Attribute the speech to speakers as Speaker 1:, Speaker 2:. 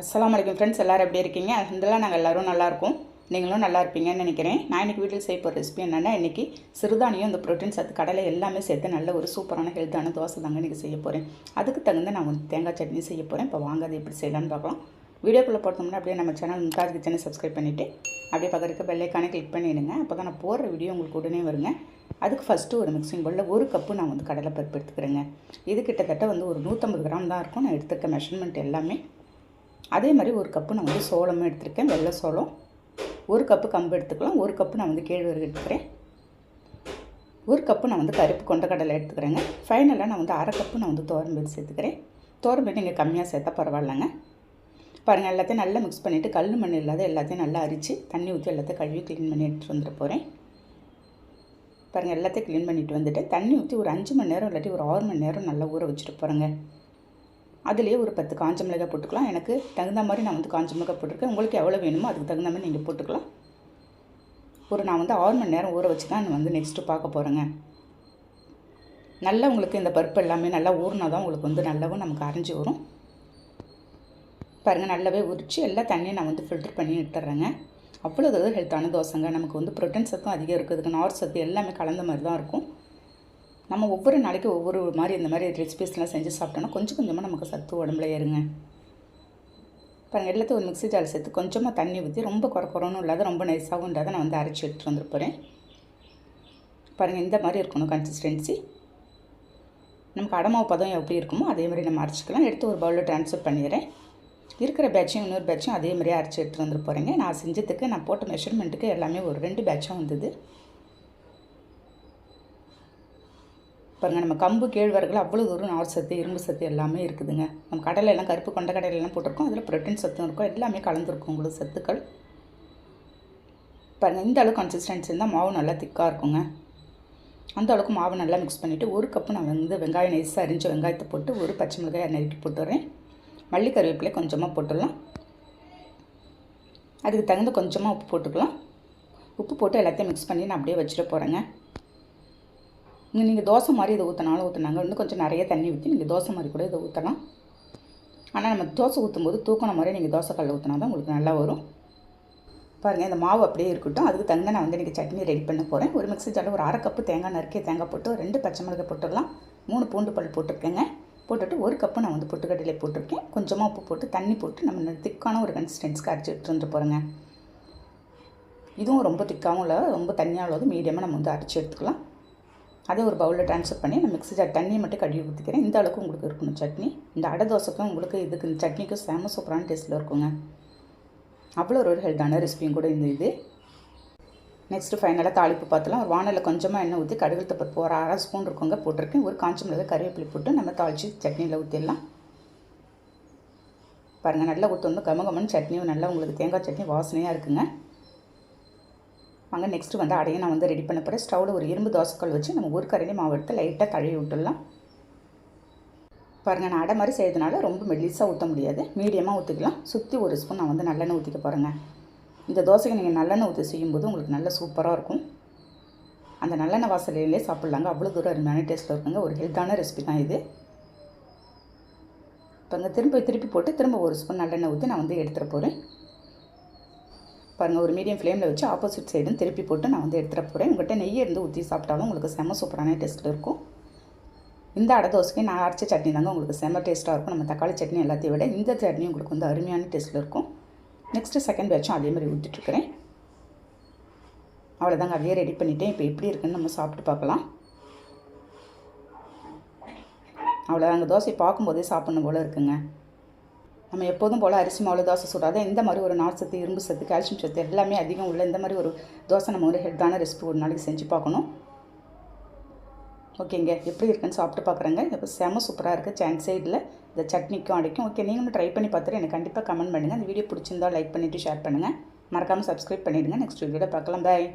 Speaker 1: அஸ்லாம் வலைக்கம் ஃப்ரெண்ட்ஸ் எல்லோரும் எப்படி இருக்கீங்க? அல்ஹம்துலில்லாஹ் நாங்கள் எல்லோரும் நல்லாயிருக்கும் நீங்களும் நல்லா இருப்பீங்கன்னு நினைக்கிறேன். நான் இன்றைக்கி வீட்டில் செய்ய போகிற ரெசிபி என்னென்னா இன்றைக்கி சிறுதானியம் இந்த ப்ரோட்டீன் சத்து கடலை எல்லாமே சேர்த்து நல்ல ஒரு சூப்பரான ஹெல்த்தான தோசை தாங்க இன்றைக்கி செய்ய போகிறேன் அதுக்கு தகுந்த நான் வந்து தேங்காய் சட்னி செய்ய போகிறேன் இப்போ வாங்க அது எப்படி செய்யலான்னு பார்க்கலாம். வீடியோக்குள்ளே போட்டோம்னா அப்படியே நம்ம சேனல் மும்தாஜ் கிச்சனை சப்ஸ்கிரைப் பண்ணிவிட்டு அப்படியே பக்கத்துக்கு பெல்லைக்கானே கிளிக் பண்ணிடுங்க. அப்போ தான் நான் போடுற வீடியோ உங்களுக்கு உடனே வருங்க. அதுக்கு ஃபஸ்ட்டு ஒரு மிக்சிங் பவுலில் ஒரு கப்பு நான் வந்து கடலை பருப்பு எடுத்துக்கிறேங்க. இது கிட்டத்தட்ட வந்து ஒரு நூற்றம்பது கிராம் தான் இருக்கும். நான் எடுத்துக்க மெஷர்மெண்ட் எல்லாமே அதே மாதிரி ஒரு கப்பு நான் வந்து சோளமும் எடுத்திருக்கேன் வெள்ளை சோளம். ஒரு கப்பு கம்பு எடுத்துக்கலாம் ஒரு கப்பு நான் வந்து கேழ்வரகு எடுத்துக்கிறேன். ஒரு கப்பு நான் வந்து கருப்பு கொண்டக்கடலை எடுத்துக்கிறேங்க. ஃபைனலாக நான் வந்து அரை கப்பு நான் வந்து தோரம்பேடு சேர்த்துக்கிறேன். தோரம்பேடு நீங்கள் கம்மியாக சேர்த்தா பரவாயில்லைங்க. பாருங்கள் எல்லாத்தையும் நல்லா மிக்ஸ் பண்ணிவிட்டு கல் மண் இல்லாத எல்லாத்தையும் நல்லா அரித்து தண்ணி ஊற்றி எல்லாத்தையும் கழுவி க்ளீன் பண்ணி எடுத்துகிட்டு வந்துட போகிறேன் பாருங்கள் எல்லாத்தையும் க்ளீன் பண்ணிட்டு வந்துட்டு தண்ணி ஊற்றி ஒரு அஞ்சு மணி நேரம் இல்லாட்டி ஒரு ஆறு மணி நேரம் நல்லா ஊற வச்சுட்டு போகிறேங்க அதுலேயே ஒரு பத்து காஞ்ச மிளகாய் போட்டுக்கலாம். எனக்கு தகுந்த மாதிரி நான் வந்து காஞ்ச மிளகாய் போட்டிருக்கேன். உங்களுக்கு எவ்வளோ வேணுமோ அதுக்கு தகுந்த மாதிரி நீங்கள் போட்டுக்கலாம். ஒரு நான் வந்து ஆறு மணி நேரம் ஊற வச்சு தான் நான் வந்து நெக்ஸ்ட்டு பார்க்க போகிறேங்க நல்லா உங்களுக்கு இந்த பருப்பு எல்லாமே நல்லா ஊறினா தான் உங்களுக்கு வந்து நல்லாவும் நமக்கு அரைஞ்சி வரும். பாருங்கள் நல்லாவே உரித்து எல்லா தண்ணியும் நான் வந்து ஃபில்டர் பண்ணி எடுத்துட்றேங்க அவ்வளோ ஹெல்த்தான தோசைங்க. நமக்கு வந்து ப்ரோட்டீன் சத்தும் அதிகம் இருக்குதுங்க நார் சத்து எல்லாமே கலந்த மாதிரி தான் இருக்கும். நம்ம ஒவ்வொரு நாளைக்கு ஒவ்வொரு மாதிரி இந்த மாதிரி ரெசிபிஸ்லாம் செஞ்சு சாப்பிட்டோன்னா கொஞ்சம் கொஞ்சமாக நமக்கு சத்து உடம்புல ஏறுங்க. பாருங்கள் எல்லாத்தையும் ஒரு மிக்ஸி ஜால் சேர்த்து கொஞ்சமாக தண்ணி ஊற்றி ரொம்ப குறக்குறோன்னு இல்லாத ரொம்ப நைஸாகவும் இல்லாத நான் வந்து அரைச்சி எடுத்துகிட்டு வந்துருப்பேன் பாருங்கள் இந்த மாதிரி இருக்கணும் கன்சிஸ்டன்சி நமக்கு அடமாவு பதம் எப்படி இருக்குமோ அதே மாதிரி நம்ம அரைச்சிக்கலாம். எடுத்து ஒரு பவுலில் ட்ரான்ஸ்ஃபர் பண்ணிடுறேன். இருக்கிற பேட்சையும் இன்னொரு பேட்சும் அதே மாதிரியே அரைச்சி எடுத்துகிட்டு வந்துட்டு போகிறேங்க நான் செஞ்சதுக்கு நான் போட்ட மெஷர்மெண்ட்டுக்கு எல்லாமே ஒரு ரெண்டு பேட்சும் வந்தது. பாருங்கள் நம்ம கம்பு கேழ்வரகுல அவ்வளோ தூரம் நார் சத்து இரும்பு சத்து எல்லாமே இருக்குதுங்க. நம்ம கடலை எல்லாம் கருப்பு கொண்ட கடலையெல்லாம் போட்டிருக்கோம். அதில் ப்ரோட்டீன் சத்தும் இருக்கும். எல்லாமே கலந்துருக்கும் உங்களுக்கு சத்துக்கள். பாருங்கள் இந்த அளவு கன்சிஸ்டன்சி இருந்தால் மாவு நல்லா திக்காக இருக்குங்க. அந்த அளவுக்கு மாவு நல்லா மிக்ஸ் பண்ணிவிட்டு ஒரு கப்பு நான் வந்து வெங்காயம் நைஸாக அரிஞ்ச வெங்காயத்தை போட்டு ஒரு பச்சை மிளகாய் நறுக்கி போட்டுறேன். மல்லி கருவேப்பிலை கொஞ்சமாக போட்டுடலாம். அதுக்கு தகுந்த கொஞ்சமாக உப்பு போட்டுக்கலாம். உப்பு போட்டு எல்லாத்தையும் மிக்ஸ் பண்ணி நான் அப்படியே வச்சுட்டு போகிறேங்க நீங்கள் தோசை மாதிரி இதை ஊற்றினாலும் ஊற்றினாங்க இன்னும் கொஞ்சம் நிறைய தண்ணி ஊற்றி நீங்கள் தோசை மாதிரி கூட இதை ஊற்றலாம் ஆனால் நம்ம தோசை ஊற்றும் போது தூக்கின மாதிரி நீங்கள் தோசை கல்லில் ஊற்றினா தான் உங்களுக்கு நல்லா வரும். பாருங்கள் இந்த மாவு அப்படியே இருக்கட்டும். அதுக்கு தகுந்த நான் வந்து இன்றைக்கி சட்னி ரெடி பண்ண போகிறேன் ஒரு மிக்ஸி ஜாரில் ஒரு அரை கப்பு தேங்காய் நறுக்கிய தேங்காய் போட்டு ரெண்டு பச்சை மிளகாய் போட்டுடலாம். மூணு பூண்டு பல் போட்டிருக்கேங்க. போட்டுட்டு ஒரு கப்பு நான் வந்து பொட்டுக்கடலை போட்டிருக்கேன். கொஞ்சமாக உப்பு போட்டு தண்ணி போட்டு நம்ம திக்கான ஒரு கன்சிஸ்டன்ஸ்க்கு அரைச்சி எடுத்துகிட்டு போகிறேங்க இதுவும் ரொம்ப திக்காகவும் இல்லை ரொம்ப தண்ணியாக உள்ளது மீடியமாக நம்ம வந்து அரைச்சி எடுத்துக்கலாம். அதே ஒரு பவுலில் ட்ரான்ஸ்ஃபர் பண்ணி நான் மிக்ஸி ஜார் தண்ணியை மட்டும் கழுவி ஊற்றிக்கிறேன் இந்த அளவுக்கு உங்களுக்கு இருக்கணும் சட்னி. இந்த அடை தோசைக்கும் உங்களுக்கு இதுக்கு இந்த சட்னிக்கும் செம சூப்பரான டேஸ்ட்டில் இருக்குங்க. அவ்வளோ ஒரு ஹெல்த்தான ரெசிபியும் கூட இந்த இது. நெக்ஸ்ட்டு ஃபைனலாக தாளிப்பு பார்த்துலாம். ஒரு வானலில் கொஞ்சமாக எண்ணெய் ஊற்றி கடுகு பருப்பு ஒரு அரை ஸ்பூன் இருக்குங்க போட்டிருக்கேன். ஒரு காஞ்ச மிளகாய் கருவேப்பிலை போட்டு நம்ம தாளித்து சட்னியில் ஊற்றிடலாம் பாருங்கள் நல்லா ஊற்றணும் கமகமன்னு சட்னியும் நல்லா உங்களுக்கு தேங்காய் சட்னி வாசனையாக இருக்குங்க. வாங்க நெக்ஸ்ட்டு வந்து அடையை நான் வந்து ரெடி பண்ண போகிறேன் ஸ்டவ்வில் ஒரு இரும்பு தோசைக்கல் வச்சு நம்ம ஒரு கரண்டி மாவு எடுத்து லைட்டாக கழுவி விட்டுடலாம். பாருங்கள் நான் அடை மாதிரி செய்யறதுனால ரொம்ப மெல்லிஸாக ஊற்ற முடியாது. மீடியமாக ஊற்றிக்கலாம் சுற்றி ஒரு ஸ்பூன் நான் வந்து நல்லெண்ணெய் ஊற்றிக்க போகிறேங்க இந்த தோசைக்கு நீங்கள் நல்லெண்ணெய் ஊற்றி செய்யும்போது உங்களுக்கு நல்லா சூப்பராக இருக்கும். அந்த நல்லெண்ணெய் வாசலையிலே சாப்பிட்லாங்க. அவ்வளோ தூரம் அருமையான டேஸ்ட்டில் இருக்குங்க. ஒரு ஹெல்த்தான ரெசிபி தான் இது. இப்போ திரும்ப திருப்பி போட்டு திரும்ப ஒரு ஸ்பூன் நல்லெண்ணெய் ஊற்றி நான் வந்து எடுத்துகிட்டு போகிறேன் பாருங்கள் ஒரு மீடியம் ஃப்ளேமில் வச்சு ஆப்போசிட் சைடும் திருப்பி போட்டு நான் வந்து எடுத்துகிட்டு போகிறேன் உங்கள்கிட்ட நெய்யை இருந்து ஊற்றி சாப்பிட்டாலும் உங்களுக்கு செம்ம சூப்பரான டேஸ்ட்டில் இருக்கும். இந்த அடை தோசைக்கு நான் அரைச்ச சட்னி தாங்க உங்களுக்கு செம்ம டேஸ்ட்டாக இருக்கும். நம்ம தக்காளி சட்னி எல்லாத்தையும் விட இந்த சட்னி உங்களுக்கு வந்து அருமையான டேஸ்ட்டில் இருக்கும். நெக்ஸ்ட்டு செகண்ட் பேட்சும் அதே மாதிரி ஊற்றிட்டுருக்கிறேன் அவ்வளோதாங்க அதையே ரெடி பண்ணிவிட்டேன் இப்போ எப்படி இருக்குன்னு நம்ம சாப்பிட்டு பார்க்கலாம். அவ்வளோதாங்க தோசை பார்க்கும்போதே சாப்பிட்ணும் போல் இருக்குங்க. நம்ம எப்போதும் போல் அரிசி மாவு தோசை சுடாத இந்த மாதிரி ஒரு நார் சத்து இரும்பு சத்து கால்சியம் சத்து எல்லாமே அதிகம் உள்ள இந்த மாதிரி ஒரு தோசை நம்ம ஒரு ஹெல்த்தான ரெசிபி ஒரு நாளைக்கு செஞ்சு பார்க்கணும். ஓகேங்க எப்படி இருக்குன்னு சாப்பிட்டு பார்க்குறேங்க. இப்போ செம சூப்பராக இருக்குது சேன் சைடில் இந்த சட்னிக்கும் அடைக்கும். ஓகே நீங்களும் ட்ரை பண்ணி பார்த்துட்டு எனக்கு கண்டிப்பாக கமெண்ட் பண்ணுங்கள் அந்த வீடியோ பிடிச்சிருந்தா லைக் பண்ணிவிட்டு ஷேர் பண்ணுங்கள் மறக்காமல் சப்ஸ்கிரைப் பண்ணிவிடுங்க நெக்ஸ்ட் வீடியோவில் பார்க்கலாம். பாய்